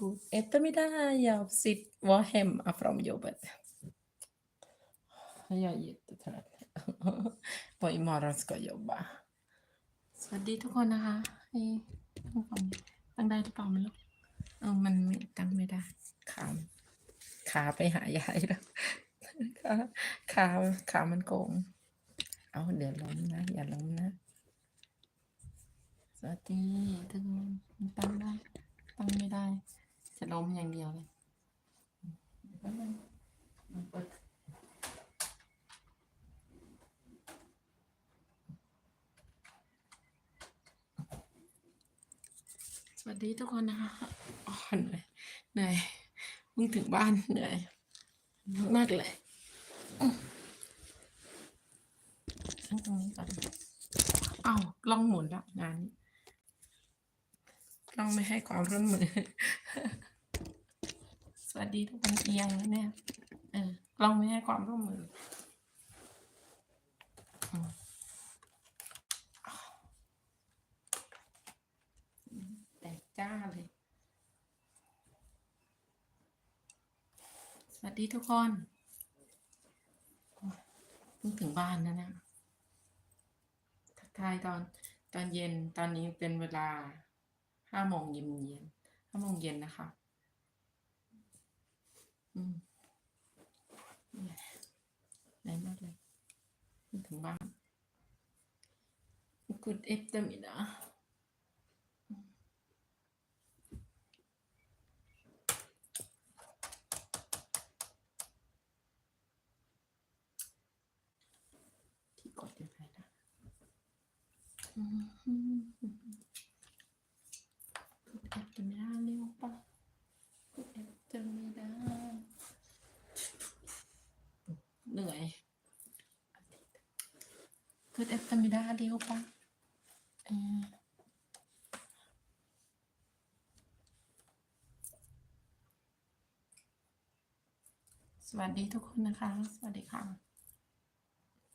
God eftermiddag, jag sitt, var hemma från jobbet. Jag är jättetrött. Och imorgon ska jag jobba. สวัสดีทุกคนนะคะให้ทุกคนตั้งได้หรือเปล่าไม่รู้เออมันไม่ตั้งไม่ได้ขาขาไปหายายแล้วขาขาขามันโกง เอาเดี๋ยวล้มนะ อย่าล้มนะ สวัสดีทุกคนมันตั้งได้ ตั้งไม่ได้ จะล้มอย่างเดียวเลยเดี๋ยวแป๊บนึงมันปิดสวัสดีทุกคนนะคะอ๋อเหนื่อยเหนื่อยเพิ่งถึงบ้านเหนื่อยมากเลยตั้งตรงนี้ก่อนเอ้ากล้องหมุนแล้วงานนี้กล้องไม่ให้ความร่วมมือ วัสดีทุกคนเอียงแล้วเนี่ยเออกล้องไม่ให้ความร่วมมือแตกจ้าเลย สวัสดีทุกคนเพิ่งถึงบ้านนะนี่ยทักทายตอนตอนเย็นตอนนี้เป็นเวลาห้าโมงเย็นเย็นห้าโมงเย็นนะคะ อืมเหนื่อยมากเลยเพิ่งถึงบ้าน Good eftermiddag ที่กดยังไงนะอืม Good eftermiddag allihopa Good eftermiddag เหนื่อย Good eftermiddag allihopa เออสวัสดีทุกคนนะคะ สวัสดีค่ะ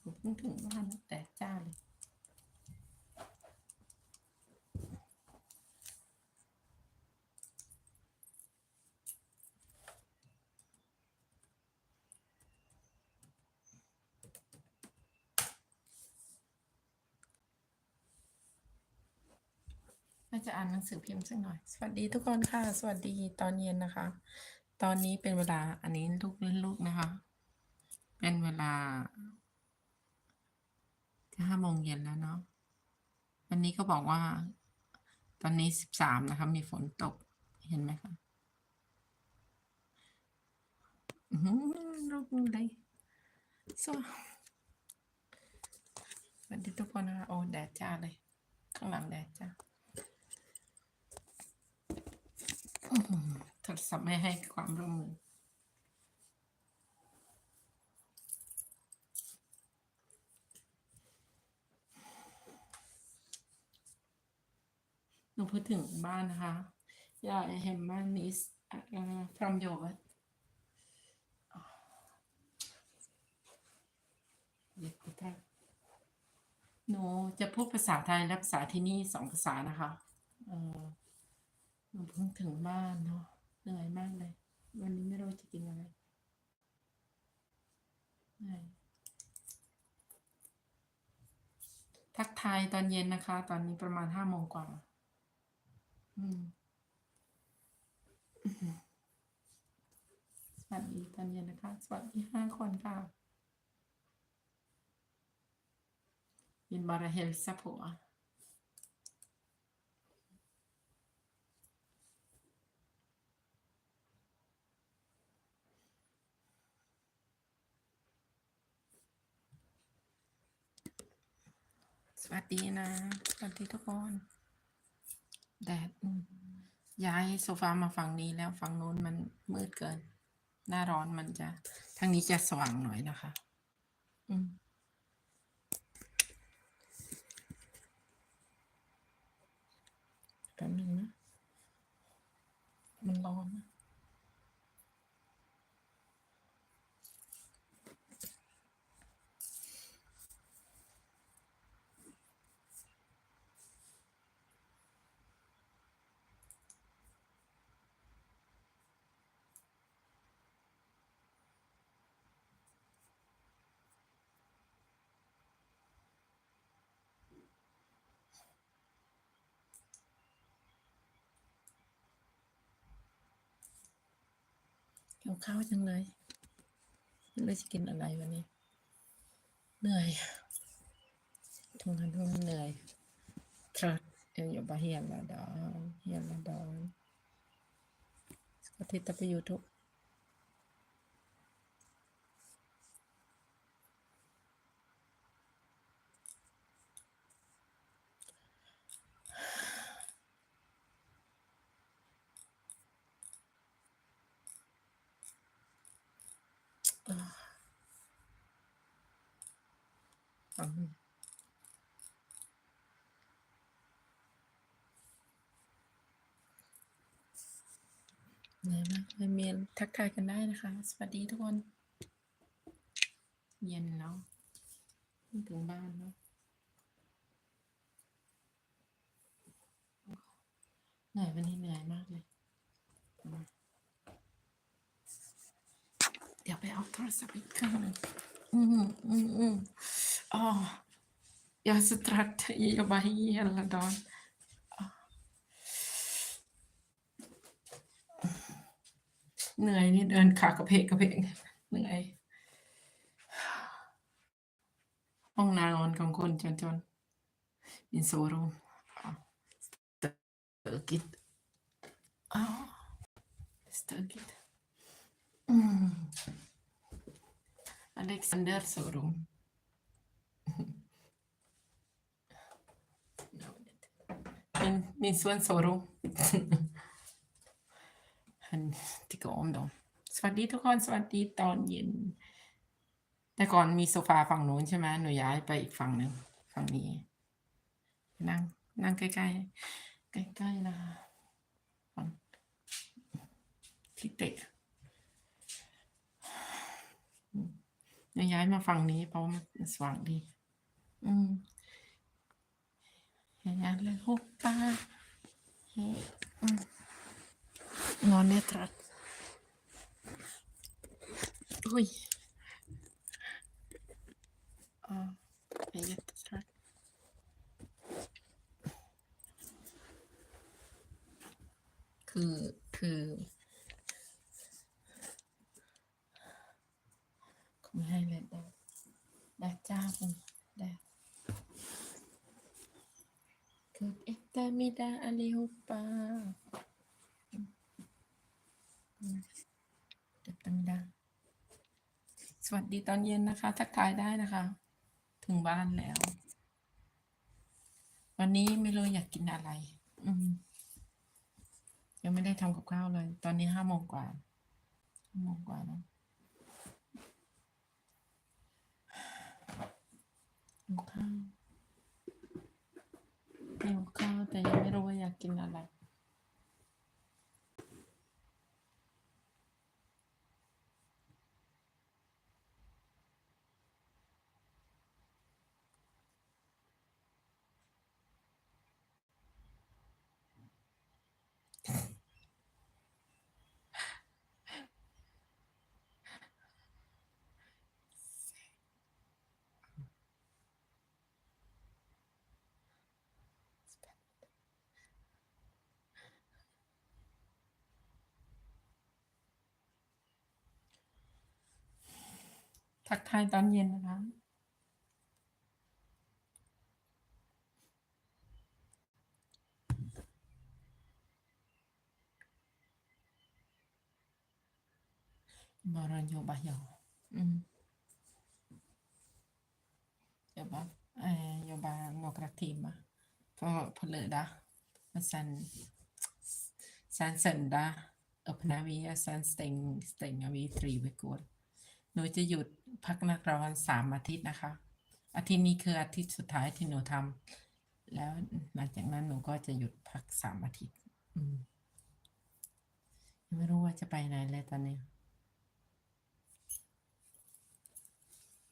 ผมเพิ่งถึงบ้านแต่จ้าเลย น่าจะอ่านหนังสือพิมพ์สักหน่อย สวัสดีทุกคนค่ะ สวัสดีตอนเย็นนะคะ ตอนนี้เป็นเวลาอันนี้ลูกลูกนะคะ เป็นเวลาจะห้าโมงเย็นแล้วเนาะวันนี้ก็บอกว่า ตอนนี้สิบสามนะคะ มีฝนตกเห็นไหมคะลูกเลยสวัสวัสดีทุกคนนะคะโอ้แดดจ้าเลย ข้างหลังแดดจ้า อื้อหือ โทรศัพท์ไม่ให้ความร่วมมือ หนูพูดถึงบ้านนะคะอย่าเห็นบ้านนี้พร้อมโยกหนูจะพูดภาษาไทยและภาษาที่นี่สองภาษานะคะ หนูเพิ่งถึงบ้านเนาะเหนื่อยมากเลย วันนี้ไม่รู้จะกินอะไรทักทายตอนเย็นนะคะ ตอนนี้ประมาณห้าโมงกว่า อืมสวัสดีตอนเย็นนะคะ สวัสดีห้าคนค่ะยินบาราเฮลซาผัว วัสดีนะสวัสดีทุกคนแดดย้ายโซฟามาฝั่งนี้แล้วฝั่งนู้นมันมืดเกิน หน้าร้อนมันจะทางนี้จะสว่างหน่อยนะคะ อืมแป๊บนึงนะ มันร้อนนะ หิวข้าวจังเลยเลยจะกินอะไรวันนี้ เหนื่อยทำงานทำงานเหนื่อยครับเอวอยู่บะเฮียนละดอนเฮียนละดอนก็ทิตไปยูทูบ เหนื่อยมากเลยเมียนทักทายกันได้นะคะ สวัสดีทุกคน เย็นแล้วถึงบ้านแล้วเหนื่อยวันนี้เหนื่อยมากเลย เดี๋ยวไปเอาโทรศัพท์อีกเครื่องหนึ่งอืมอืมอืมอ๋อ jag är så trött. Jag jobbar hela dagen. เหนื่อยนี่เดินขากระเพกกระเพกเหนื่อย ห้องนอนของคนจนจนๆ min sovrum ja, stökigt ja stökigt mm. Alexander sovrum min, min son sovrum ันที่ก็อมดองสวัสดีทุกคน สวัสดีตอนเย็น แต่ก่อนมีโซฟาฝั่งนู้นใช่ไหมหนูย้ายไปอีกฝั่งหนึ่งฝั่งนี้ นั่ง นั่งใกล้ๆใกล้ๆนะฝั่งที่เตะหนูย้ายมาฝั่งนี้เพราะมันสว่างดี อืมเห็นยังเลยหกตาเฮ้อืม นอนได้ตรัสอุ้ยอ่าไม่ได้ตคือคือคุณให้เลยได้ได้จ้าคุณได้คือเอ็กตามิดาอาลิฮุปากตังดังสวัส ดีตอนเย็นนะคะ ทักทายได้นะคะ ถึงบ้านแล้ว วันนี้ไม่รู้อยากกินอะไร อืมยังไม่ได้ทำกับข้าวเลย ตอนนี้ห้าโมงกว่าห้าโมงกว่าแล้วหิวข้าวหิวข้าวแต่ยังไม่รู้ว่าอยากกินอะไร ทักทายตอนเย็นนะคะมารโยบายอืมโยบาเอ่อโยบาหมกรักทีมอะพอพอเลยดะมาสันสันสันดะอพนาวีสันสเต็งสเต็งอวีทรีไปกวด หนูจะหยุดพักนักร้อนสามอาทิตย์นะคะ อาทิตย์นี้คืออาทิตย์สุดท้ายที่หนูทำแล้วหลังจากนั้นหนูก็จะหยุดพักสามอาทิตย์ยังไม่รู้ว่าจะไปไหนเลยตอนนี้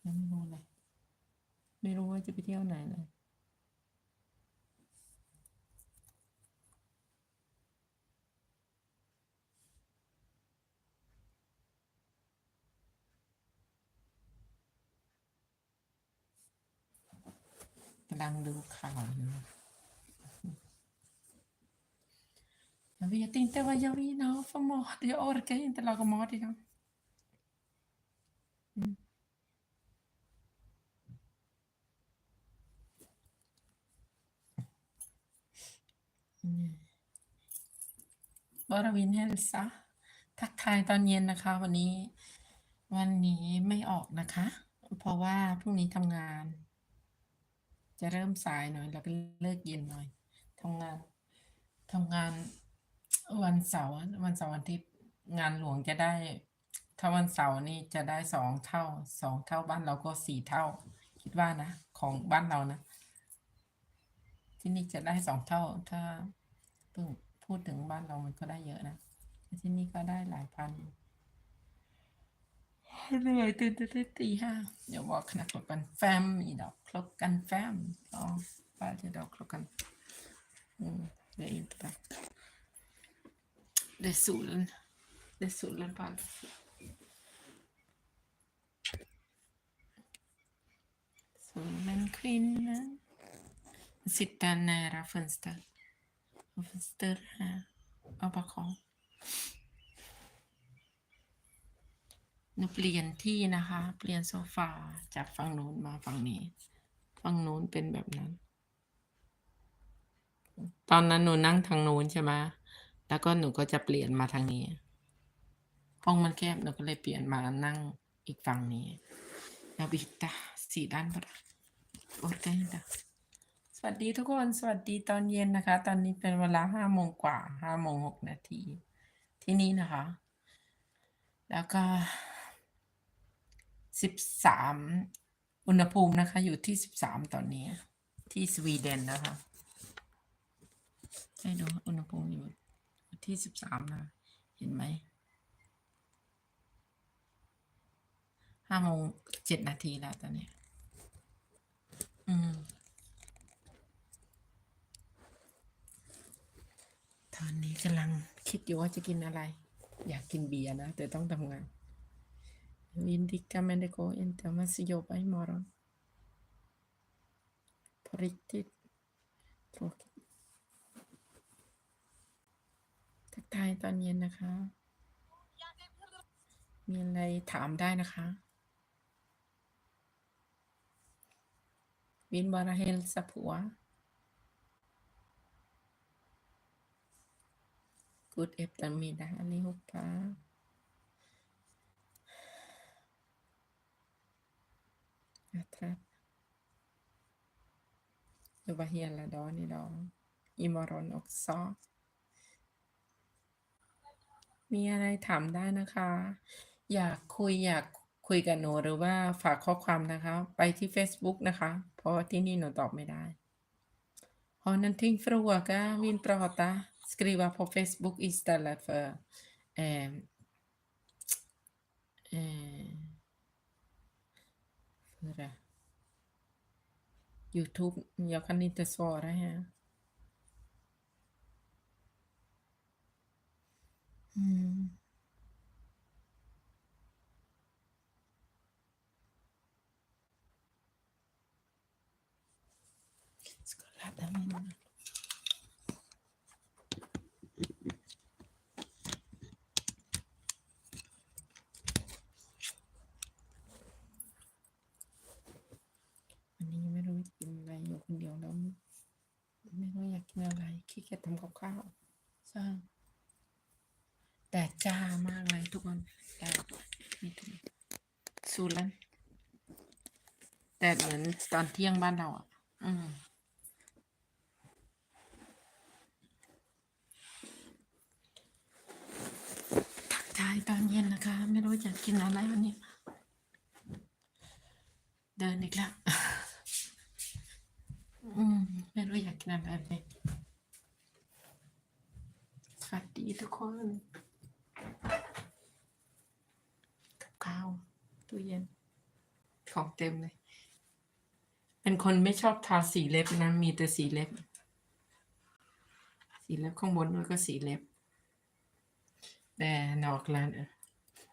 ยังไม่รู้เลยไม่รู้ว่าจะไปเที่ยวไหนเลยำลังดูข่าวอยู่ Jag vet inte vad jag vill ha för mat. Jag orkar inte laga mat idag. Mm. รวินเฮลซะทักทายตอนเย็นนะคะ วันนี้ วันนี้ไม่ออกนะคะ เพราะว่าพรุ่งนี้ทำงาน จะเริ่มสายหน่อย แล้วก็เลิกเย็นหน่อยทำงานทำงานวันเสาร์วันเสาร์วันทิตย์งานหลวงจะได้ ถ้าวันเสาร์นี่จะได้สองเท่าสองเท่าบ้านเราก็สี่เท่า คิดว่านะ ของบ้านเรานะ ที่นี่จะได้สองเท่า ถ้าพูดถึงบ้านเรามันก็ได้เยอะนะที่นี่ก็ได้หลายพัน เหนื่อยตื่นตื่นตื่นตีห้าเดี๋ยวบอกคณะklockan fem idag klockan fem ja varje dag klockan mm, det är inte bra det är solen det är solen på allt solen skiner sitter nära fönster och fönster här och bakom นูเปลี่ยนที่นะคะ เปลี่ยนโซฟาจากฝั่งนู้นมาฝั่งนี้ ฝั่งนู้นเป็นแบบนั้น ตอนนั้นหนูนั่งทางนู้นใช่ไหมแล้วก็หนูก็จะเปลี่ยนมาทางนี้ห้องมันแคบหนูก็เลยเปลี่ยนมานั่งอีกฝั่งนี้แล้วบิตาสี่ด้านปะโอเคจ้ะสวัสดีทุกคนสวัสดีตอนเย็นนะคะ ตอนนี้เป็นเวลาห้าโมงกว่าห้าโมงหกนาทีที่นี่นะคะ แล้วก็ สิบสามอุณหภูมินะคะ อยู่ที่สิบสามตอนนี้ ที่สวีเดนนะคะ ให้ดูอุณหภูมิอยู่ที่สิบสามนะ เห็นไหมห้าโมงเจ็ดนาทีแล้วตอนนี้ อืมตอนนี้กำลังคิดอยู่ว่าจะกินอะไร อยากกินเบียร์นะ แต่ต้องทำงาน Vindika men det går inte. Jag måste jobba imorgon. På riktigt tråkigt. ทักทายตอนเย็นนะคะ มีอะไรถามได้นะคะ วินบาราเฮลสผัว God eftermiddag allihopa. Jag trött. Jobbar hela dagen idag. Imorgon också. มีอะไรถามได้นะคะ อยากคุยอยากคุยกับหนูหรือว่าฝากข้อความนะคะ ไปที่ Facebook นะคะ เพราะว่าที่นี่หนูตอบไม่ได้ Har någonting fråga vill prata skriva på Facebook istället för eh, eh, för eh, Youtube. Jag kan inte svara här. Mm. Ska ladda min. วันนี้ไม่รู้จะกินอะไรอยู่คนเดียวแล้ว ไม่รู้อยากกินอะไรขี้เกียจ ทำกับข้าวใช่แดดจ้ามากเลยทุกคนแดดนี่ทุกคนสูรันแดดเหมือนตอนเที่ยงบ้านเราอะ อืมทักทายตอนเย็นนะคะ ไม่รู้จะกินอะไรวันนี้ เดินอีกแล้ว อืม ไม่รู้อยากกินอะไรเลย วัสดีทุกคนกับข้าวตู้เย็น ของเต็มเลย เป็นคนไม่ชอบทาสีเล็บนะ มีแต่สีเล็บ สีเล็บข้างบนแล้วก็สีเล็บ แต่นอกแล้วเนี่ย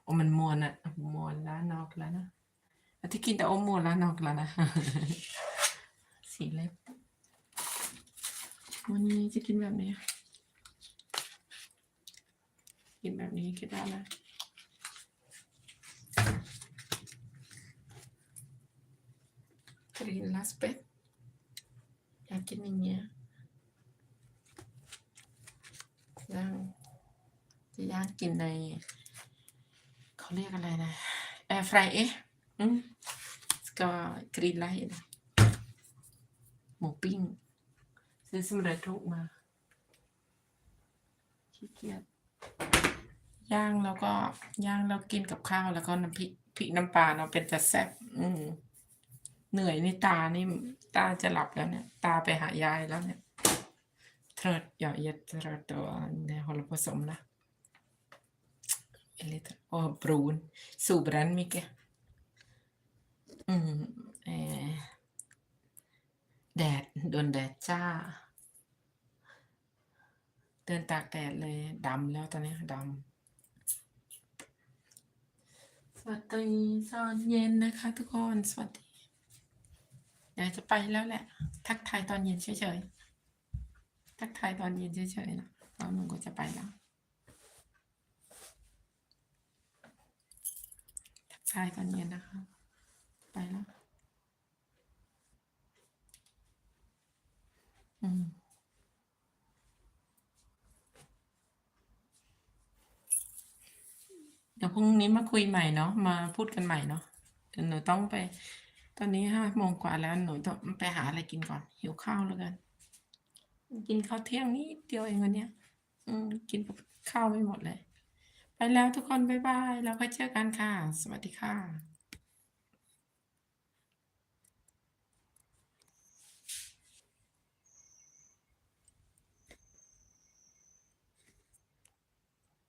โอ้มันมวนอะมวนแล้วนอกแล้วนะอาที่กินแต่โอ้มวนแล้วนอกแล้วนะสีเล็บ วันนี้จะกินแบบนี้ กินแบบนี้คิดได้นะกรีนลาสเป็ดอยากกินอย่างเงี้ยย่างจะย่างกินใน เขาเรียกอะไรนะแอร์ฟรายเอ๊ะก็กรีนไลท์นะหมูปิ้งซื้อสำเร็จรูปมาขี้เกียจ ย่างแล้วก็ย่างแล้วกินกับข้าวแล้วก็น้ำพริกพริกน้ำปลาเนาะเป็นจะแซ่บอืมเหนื่อยนี่ตานี่ตาจะหลับแล้วเนี่ย ตาไปหายายแล้วเนี่ย trött. Ja, jättetrött och det håller på att somna. Är Lite, och brun. Solbränd mycket. Mm, eh, แดดโดนแดดจ้า เดินตากแดดเลยดำแล้วตอนนี้ดำส วัสดีตอนเย็นนะคะ ทุกคนสวัสดี เดี๋ยวจะไปแล้วแหละ ทักทายตอนเย็นเฉยๆทักทายตอนเย็นเฉยๆนะแล้วหนูก็จะไปแล้วทักทายตอนเย็นนะคะ ไปแล้ว อืม เดี๋ยวพรุ่งนี้มาคุยใหม่เนาะมาพูดกันใหม่เนาะเดี๋ยวหนูต้องไป ตอนนี้ห้าโมงกว่าแล้วหนูต้องไปหาอะไรกินก่อน หิวข้าวแล้วกัน กินข้าวเที่ยงนี่เดียวเองวันเนี้ย อืม กินข้าวไม่หมดเลย ไปแล้วทุกคน บ๊ายบาย แล้วค่อยเจอกันค่ะ สวัสดีค่ะ